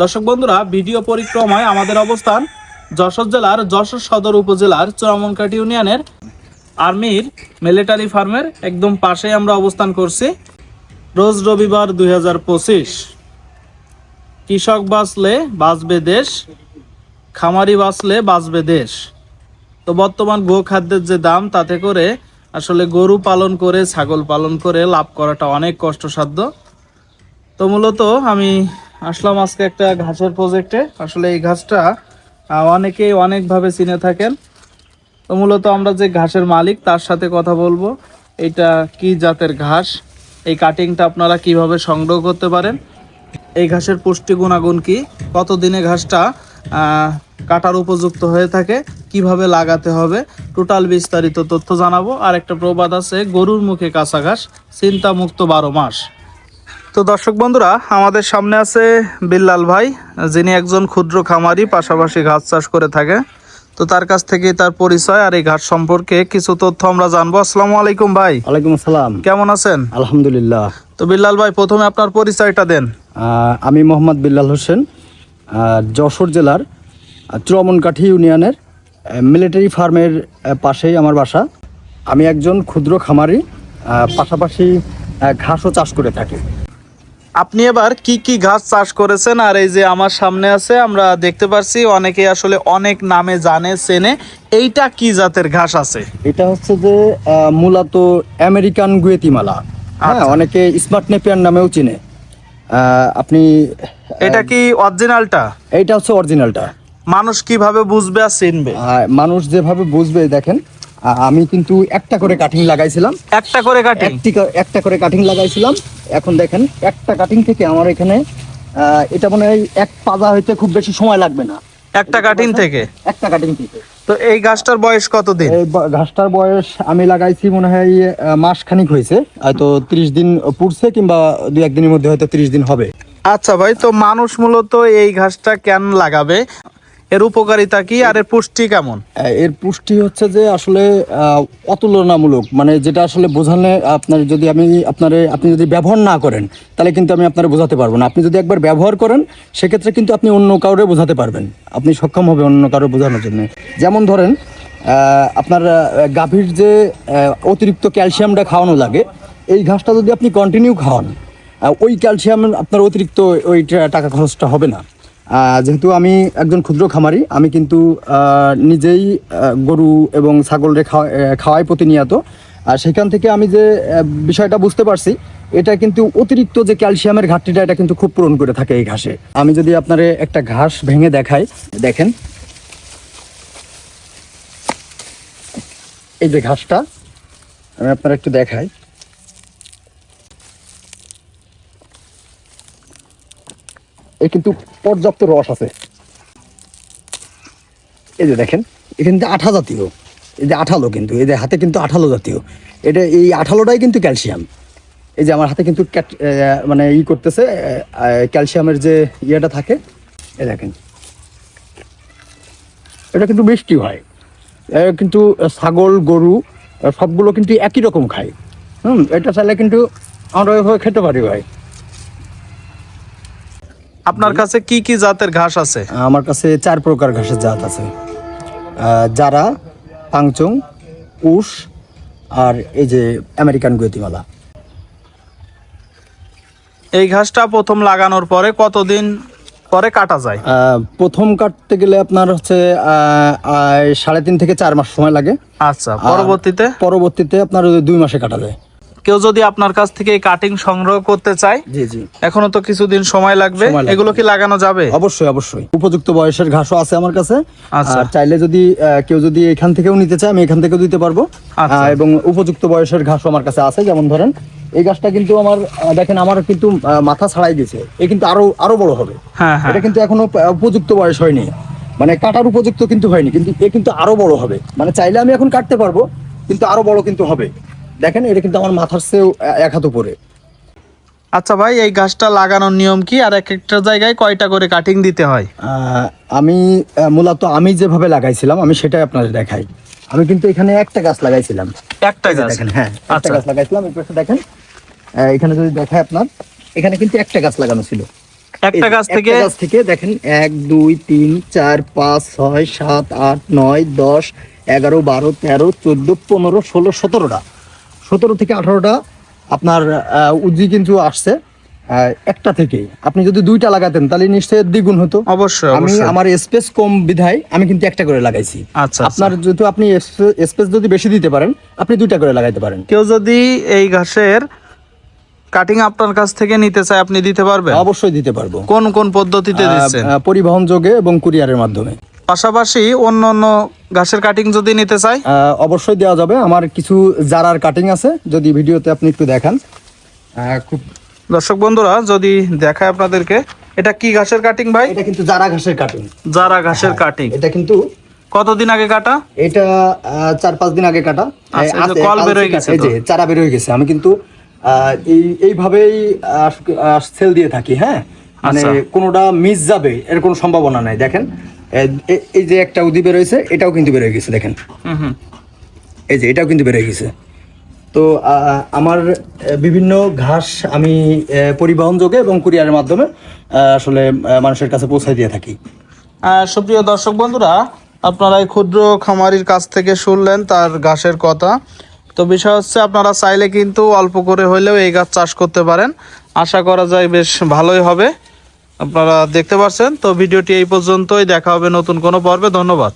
দর্শক বন্ধুরা, ভিডিও পরিক্রমায় আমাদের অবস্থান যশোর জেলার যশোর সদর উপজেলার চোরামনকাটি ইউনিয়নের আর্মির মিলিটারি ফার্মের একদম পাশেই আমরা অবস্থান করছি। রোজ রবিবার দু হাজার পঁচিশ। কৃষক বাঁচলে বাঁচবে দেশ, খামারি বাঁচলে বাঁচবে দেশ। তো বর্তমান গো খাদ্যের যে দাম, তাতে করে আসলে গরু পালন করে, ছাগল পালন করে লাভ করাটা অনেক কষ্টসাধ্য। তো মূলত আমি আসলাম আজকে একটা ঘাসের প্রজেক্টে আসলে এই ঘাসটা অনেকেই অনেকভাবে চিনে থাকেন। তো মূলত আমরা যে ঘাসের মালিক, তার সাথে কথা বলব। এটা কি জাতের ঘাস? এই কাটিংটা আপনারা কীভাবে সংগ্রহ করতে পারেন? এই ঘাসের পুষ্টি গুণাগুণ কি? কতদিনে ঘাসটা কাটার উপযুক্ত হয়ে থাকে? কীভাবে লাগাতে হবে? টোটাল বিস্তারিত তথ্য জানাব। আর একটা প্রবাদ আছে, গরুর মুখে কাঁচা ঘাস চিন্তা মুক্ত বারো মাস। তো দর্শক বন্ধুরা আমাদের সামনে আছে বিল্লাল ভাই যিনি একজন ক্ষুদ্র খামারি পাশাপাশি ঘাস চাষ করে থাকে। তো তার কাছ থেকে তার পরিচয় আর এই ঘাস সম্পর্কে কিছু তথ্য আমরা জানব। আসসালামু আলাইকুম ভাই। ওয়ালাইকুম আসসালাম। কেমন আছেন? আলহামদুলিল্লাহ। তো বিল্লাল ভাই প্রথমে আপনার পরিচয়টা দেন। আমি মোহাম্মদ বিল্লাল হোসেন যশোর জেলার চুরামনকাঠি ইউনিয়নের মিলিটারি ফার্মের পাশেই আমার বাসা। আমি একজন ক্ষুদ্র খামারি পাশাপাশি ঘাসও চাষ করে থাকি। আপনি এবার কি কি ঘাস চাষ করেছেন? আর এই যে আমার সামনে আছে আমরা দেখতে পারছি অনেকে আসলে অনেক নামে জানে চেনে। এইটা কি জাতের ঘাস আছে? এটা হচ্ছে যে মূলত আমেরিকান গুয়েতিমালা। হ্যাঁ আচ্ছা। অনেকে স্মার্ট নেপিয়ার নামেও চিনে। আপনি এটা কি অরিজিনালটা? এইটা হচ্ছে অরিজিনালটা। মানুষ কীভাবে বুঝবে আর চিনবে? মানুষ যেভাবে বুঝবে দেখেন আমি কিন্তু একটা করে কাটিং লাগাইছিলাম। একটা করে কাটি একটা করে কাটিং লাগাইছিলাম। এখন দেখেন একটা কাটিং থেকে আমার এখানে এটা মনে হয় এক পাতা হইতে খুব বেশি সময় লাগবে না। একটা কাটিং থেকে? একটা কাটিং থেকে। তো এই গাছটার বয়স কতদিন? এই গাছটার বয়স আমি লাগাইছি মনে হয় মাস খানিক হয়েছে। হয়তো ত্রিশ দিন পুড়ছে কিংবা দুই একদিনের মধ্যে হয়তো ত্রিশ দিন হবে। আচ্ছা ভাই তো মানুষ মূলত এই ঘাসটা কেন লাগাবে? এর উপকারিতা কি আর এর পুষ্টি কেমন? এর পুষ্টি হচ্ছে যে আসলে অতুলনামূলক মানে যেটা আসলে বোঝালে আপনার যদি আমি আপনার, আপনি যদি ব্যবহার না করেন, তাহলে কিন্তু আমি আপনার বোঝাতে পারব না। আপনি যদি একবার ব্যবহার করেন, সেক্ষেত্রে কিন্তু আপনি অন্য কাউরে বোঝাতে পারবেন। আপনি সক্ষম হবে অন্য কারও বোঝানোর জন্য। যেমন ধরেন আপনার গাভীর যে অতিরিক্ত ক্যালসিয়ামটা খাওয়ানো লাগে, এই ঘাসটা যদি আপনি কন্টিনিউ খাওয়ান ওই ক্যালসিয়াম আপনার অতিরিক্ত ওই টাকা খরচটা হবে না। যেহেতু আমি একজন ক্ষুদ্র খামারি, আমি কিন্তু নিজেই গরু এবং ছাগলরে খাওয়াই প্রতিনিয়ত। আর সেখান থেকে আমি যে বিষয়টা বুঝতে পারছি, এটা কিন্তু অতিরিক্ত যে ক্যালসিয়ামের ঘাটতিটা, এটা কিন্তু খুব পূরণ করে থাকে এই ঘাসে। আমি যদি আপনার একটা ঘাস ভেঙে দেখাই, দেখেন। এই যে ঘাসটা, আমি আপনার একটু দেখাই। এর কিন্তু পর্যাপ্ত রস আছে। এই যে দেখেন, এ কিন্তু আঠা জাতীয়। এই যে আঠালো কিন্তু, এই যে হাতে কিন্তু আঠালো জাতীয়। এটা এই আঠালোটাই কিন্তু ক্যালসিয়াম। এই যে আমার হাতে কিন্তু মানে ই করতেছে ক্যালসিয়ামের যে ইয়েটা থাকে, এই দেখেন। এটা কিন্তু মিষ্টি হয়। কিন্তু ছাগল, গরু সবগুলো কিন্তু একই রকম খায়। হুম, এটা চাইলে কিন্তু আমরা ওইভাবে খেতে পারি ভাই। আপনার কাছে কি কি জাতের ঘাস আছে? আমার কাছে চার প্রকার ঘাসের জাত আছে। জারা পাংচং উষ আর এই যে আমেরিকান গুয়েতিমালা এই ঘাসটা প্রথম লাগানোর পরে কতদিন পরে কাটা যায়? প্রথম কাটতে গেলে আপনার হচ্ছে সাড়ে তিন থেকে চার মাস সময় লাগে। আচ্ছা পরবর্তীতে? পরবর্তীতে আপনার দুই মাসে কাটা যায়। কেউ যদি আপনার কাছ থেকে কাটিং সংগ্রহ করতে চায় জি জি। এখনও তো কিছুদিন সময় লাগবে। এগুলো কি লাগানো যাবে? অবশ্যই অবশ্যই। উপযুক্ত বয়সের ঘাসও আছে আমার কাছে। আচ্ছা। আর চাইলে যদি কেউ যদি এখান থেকেও নিতে চায় আমি এখান থেকেও দিতে পারব। আচ্ছা। এবং উপযুক্ত বয়সের ঘাসও আমার কাছে আছে যেমন ধরেন এই গাছটা কিন্তু আমার দেখেন আমার কিন্তু মাথা ছাড়াই গেছে। এ কিন্তু আরও আরও বড় হবে। হ্যাঁ হ্যাঁ। এটা কিন্তু এখনও উপযুক্ত বয়স হয়নি। মানে কাটার উপযুক্ত কিন্তু হয়নি কিন্তু এ কিন্তু আরও বড় হবে। মানে চাইলে আমি এখন কাটতে পারব কিন্তু আরও বড় কিন্তু হবে। দেখেন এটা কিন্তু আমার মাথার চেয়েও এক হাত উপরে। আচ্ছা ভাই এই গাছটা লাগানোর নিয়ম কি? আর এক একটা জায়গায় কয়টা করে কাটিং দিতে হয়? আমি মূলত আমি যেভাবে লাগাইছিলাম আমি সেটাই আপনাদের দেখাই। আমি কিন্তু এখানে একটা গাছ লাগাইছিলাম। একটা গাছ? দেখেন হ্যাঁ একটা আচ্ছা। গাছ লাগাইছিলাম এই পাশে দেখেন। এখানে যদি দেখায় আপনার এখানে কিন্তু একটা গাছ লাগানো ছিল। একটা গাছ থেকে? গাছ থেকে দেখেন এক দুই তিন চার পাঁচ ছয় সাত আট নয় দশ এগারো বারো তেরো চোদ্দ পনেরো ষোলো সতেরোটা। সতেরো থেকে আঠারোটা আপনার উজি কিন্তু আসছে। একটা থেকে আপনি যদি দুইটা লাগাতেন তাহলে নিশ্চয়ই দ্বিগুণ হতো। অবশ্যই আমি আমার স্পেস কম বিধায় আমি কিন্তু একটা করে লাগাইছি। আচ্ছা আপনার যেহেতু আপনি স্পেস যদি বেশি দিতে পারেন আপনি দুইটা করে লাগাইতে পারেন। কেউ যদি এই ঘাসের কাটিং আপনার কাছ থেকে নিতে চায় আপনি দিতে পারবেন? অবশ্যই দিতে পারব। কোন কোন পদ্ধতিতে দিচ্ছেন? পরিবহন যোগে এবং কুরিয়ারের মাধ্যমে। পাশাপাশি অন্য অন্য ঘাসের কাটিং যদি নিতে চাই? অবশ্যই দেওয়া যাবে। আমার কিছু জারার কাটিং আছে যদি ভিডিওতে আপনি একটু দেখান। আহ, খুব দর্শক বন্ধুরা যদি দেখায় আপনাদেরকে এটা কি ঘাসের কাটিং ভাই? এটা কিন্তু জারা ঘাসের কাটিং জারা ঘাসের কাটিং এটা কিন্তু কতদিন আগে কাটা? এটা চার পাঁচ দিন আগে কাটা। আচ্ছা, এই যে আছে, কল বের হয়ে গেছে যে চারা বের হয়ে গেছে। আমি কিন্তু আহ, এই এইভাবেই সেল দিয়ে থাকি হ্যাঁ? মানে আচ্ছা। কোনোটা মিস যাবে এর কোনো সম্ভাবনা নাই। দেখেন এই যে একটা উদি বের হয়েছে এটাও কিন্তু বের হয়ে গেছে দেখেন। হুম হুম। এই যে এটাও কিন্তু বের হয়ে গেছে। তো আমার বিভিন্ন ঘাস আমি পরিবহন যোগে এবং কুরিয়ারের মাধ্যমে আসলে মানুষের কাছে পৌঁছে দিয়ে থাকি। সুপ্রিয় দর্শক বন্ধুরা আপনারা এই ক্ষুদ্র খামারির কাছ থেকে শুনলেন তার ঘাসের কথা। তো বিষয় হচ্ছে আপনারা চাইলে কিন্তু অল্প করে হলেও এই গাছ চাষ করতে পারেন। আশা করা যায় বেশ ভালোই হবে। আপনারা দেখতে পাচ্ছেন তো ভিডিওটি এই পর্যন্তই। দেখা হবে নতুন কোনো পর্বে। ধন্যবাদ।